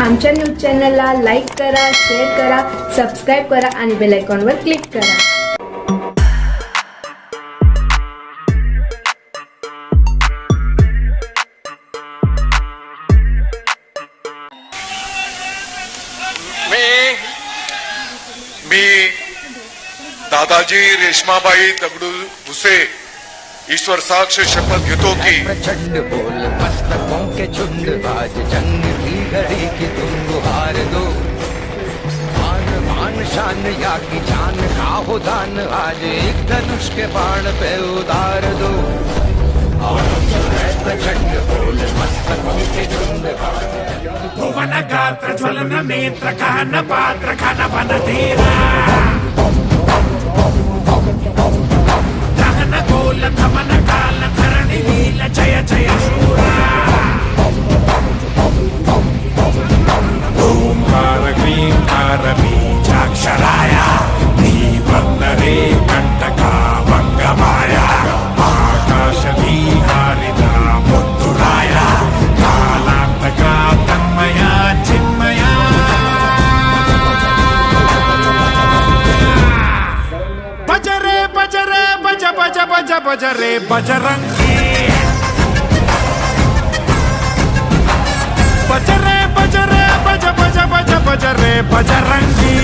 आमच्या न्यूज चॅनलला लाईक करा शेअर करा सबस्क्राईब करा आणि बेल आयकॉनवर क्लिक करा. दादाजी रेश्माबाई दगडू भुसे ईश्वर साक्ष शपथ घेतो की प्रचंड बोल मस्तकों के झुंड, आज जंग की घड़ी की तुम गुहार दो। मान मान, शान, या की जान का हो दान, आज एक धनुष के बाण पे उतार दो। मस्तकों भुवन गात्र ज्वलन नेत्र खान पात्र खान वन धीरा। दहन गोल धमन काल, धरणि लील जय भज भजरे बजरंगी. भजरे भजरे बज बज बज भजरे बजरंगी.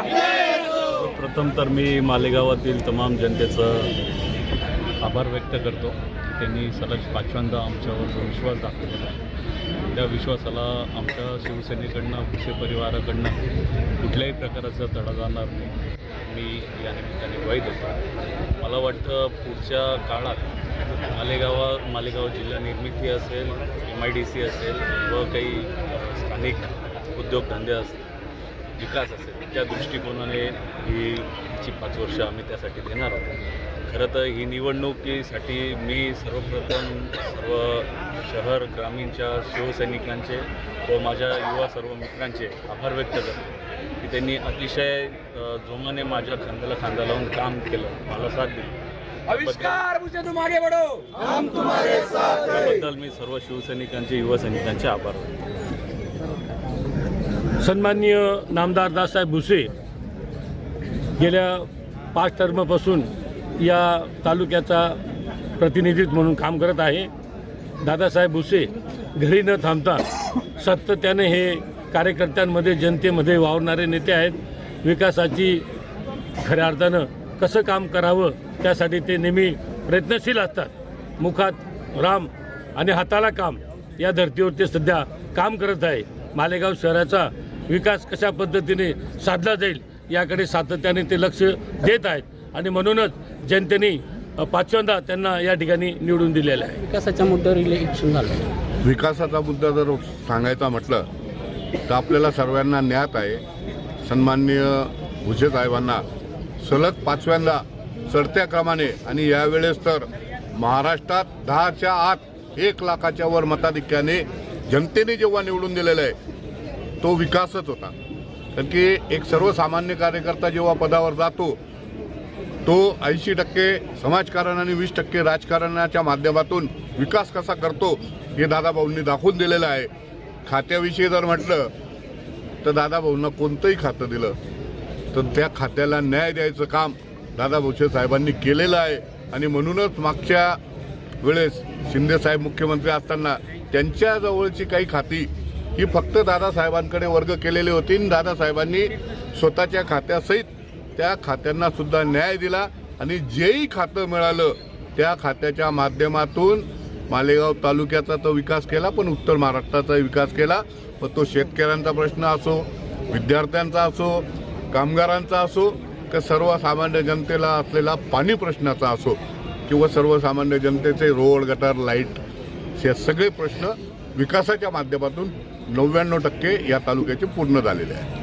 प्रथम तर मी मालेगावातील तमाम जनतेचं आभार व्यक्त करतो. त्यांनी सलग पाचव्यांदा आमच्यावर जो विश्वास दाखवलेला त्या विश्वासाला आमच्या शिवसेनेकडनं भुसे परिवाराकडनं कुठल्याही प्रकाराचा तडा जाणार नाही. मी या निमित्ताने ग्वाही होतो. मला वाटतं पुढच्या काळात मालेगावा मालेगाव जिल्हा निर्मिती असेल एम आय डी सी असेल व काही स्थानिक उद्योगधंदे असतील विकास असेल त्या दृष्टिकोनाने ही ची पाच वर्ष आम्ही त्यासाठी देणार आहोत. खरं तर ही निवडणुकीसाठी मी सर्वप्रथम सर्व शहर ग्रामीणच्या शिवसैनिकांचे व माझ्या युवा सर्व मित्रांचे आभार व्यक्त करतो की त्यांनी अतिशय जोमाने माझ्या खांद्याला खांदा लावून काम केलं मला साथ दिली. त्याबद्दल मी सर्व शिवसैनिकांचे युवा सैनिकांचे आभार. सन्माननीय नामदार दाससाहेब भुसे गेल्या पाच टर्मपासून या तालुक्याचा प्रतिनिधित्व म्हणून काम करत आहे. दादासाहेब भुसे घरी न थांबता सातत्याने हे कार्यकर्त्यांमध्ये जनतेमध्ये वावरणारे नेते आहेत. विकासाची खऱ्या अर्थानं कसं काम करावं त्यासाठी ते नेहमी प्रयत्नशील असतात. मुखात राम आणि हाताला काम या धर्तीवर ते सध्या काम करत आहे. मालेगाव शहराचा विकास कशा पद्धतीने साधला जाईल याकडे सातत्याने ते लक्ष देत आहेत. आणि म्हणूनच जनतेने पाचव्यांदा त्यांना या ठिकाणी निवडून दिलेलं आहे. विकासाच्या मुद्द्यावर इलेक्शन झालं. विकासाचा मुद्दा जर सांगायचा म्हटलं तर आपल्याला सर्वांना ज्ञात आहे. सन्माननीय भुसे साहेबांना सलग पाचव्यांदा चढत्या क्रमाने आणि यावेळेस तर महाराष्ट्रात दहाच्या आत एक लाखाच्या वर मताधिक्याने जनतेने जेव्हा निवडून दिलेलं आहे तो विकासच होता. कारण की एक सर्वसामान्य कार्यकर्ता जेव्हा पदावर जातो तो ऐंशी टक्के समाजकारण आणि वीस टक्के राजकारणाच्या माध्यमातून विकास कसा करतो हे दादाभाऊंनी दाखवून दिलेलं आहे. खात्याविषयी जर म्हटलं तर दादाभाऊंना कोणतंही खातं दिलं तर त्या खात्याला न्याय द्यायचं काम दादाभाऊचे साहेबांनी केलेलं आहे. आणि म्हणूनच मागच्या वेळेस शिंदेसाहेब मुख्यमंत्री असताना त्यांच्याजवळची काही खाती ही फक्त दादासाहेबांकडे वर्ग केलेली होती. आणि दादासाहेबांनी स्वतःच्या खात्यासहित त्या खात्यांना सुद्धा न्याय दिला. आणि जेही खातं मिळालं त्या खात्याच्या माध्यमातून मालेगाव तालुक्याचा तो विकास केला पण उत्तर महाराष्ट्राचा विकास केला. मग तो शेतकऱ्यांचा प्रश्न असो विद्यार्थ्यांचा असो कामगारांचा असो का सर्वसामान्य जनतेला असलेला पाणी प्रश्नाचा असो किंवा सर्वसामान्य जनतेचे रोड गटर लाइट हे सगळे प्रश्न विकासाच्या माध्यमातून नव्याण्णव टक्के या तालुक्याचे पूर्ण झालेले आहेत.